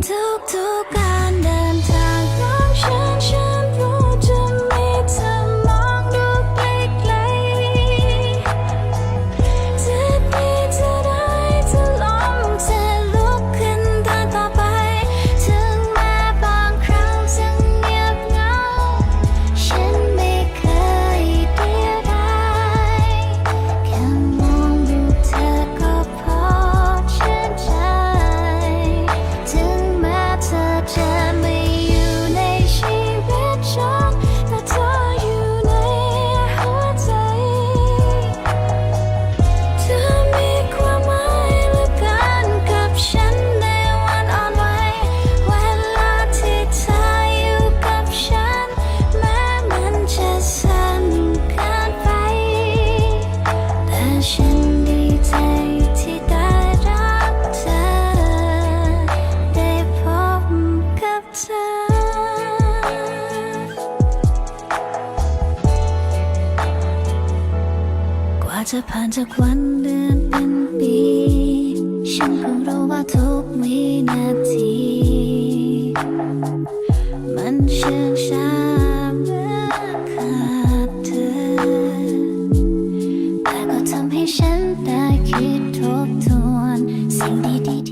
Took tuk ah. ฉันดีใจที่ได้รักเธอ ได้พบกับเธอ กว่าจะผ่านจากวันเดือนเป็นปี ฉันเพิ่งรู้ว่าทุกวินาที มันเชื่องช้า ฉันแต่คิดทบทวนสิ่งดีๆ